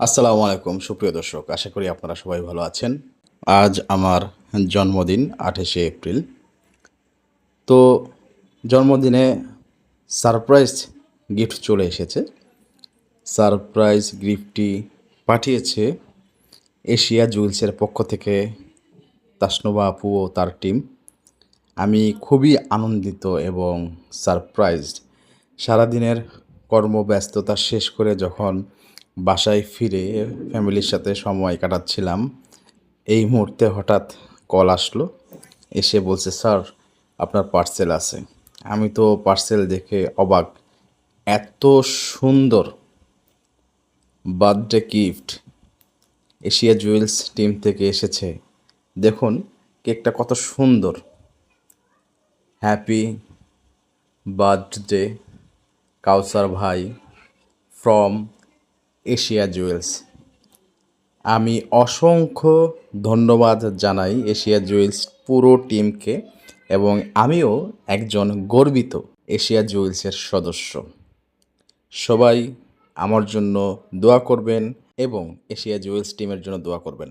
আসসালামু আলাইকুম, সুপ্রিয় দর্শক, আশা করি আপনারা সবাই ভালো আছেন। আজ আমার জন্মদিন, আঠাশে এপ্রিল। তো জন্মদিনে সারপ্রাইজ গিফট চলে এসেছে। সারপ্রাইজ গিফটটি পাঠিয়েছে এশিয়া জুয়েলসের পক্ষ থেকে তাসনোবা আপু ও তার টিম। আমি খুবই আনন্দিত এবং সারপ্রাইজড। সারাদিনের কর্মব্যস্ততা শেষ করে যখন বাসায় ফিরে ফ্যামিলির সাথে সময় কাটাচ্ছিলাম। এই মুহূর্তে হঠাৎ কল আসলো, এসে বলছে, স্যার, আপনার পার্সেল আছে। আমি তো পার্সেল দেখে অবাক। এত সুন্দর birthday gift Asia Jewels team থেকে এসেছে। দেখুন, কেকটা কত সুন্দর। হ্যাপি বার্থডে, কাউসার ভাই, ফ্রম এশিয়া জুয়েলস। আমি অসংখ্য ধন্যবাদ জানাই এশিয়া জুয়েলস পুরো টিমকে এবং আমিও একজন গর্বিত এশিয়া জুয়েলসের সদস্য। সবাই আমার জন্য দোয়া করবেন এবং এশিয়া জুয়েলস টিমের জন্য দোয়া করবেন।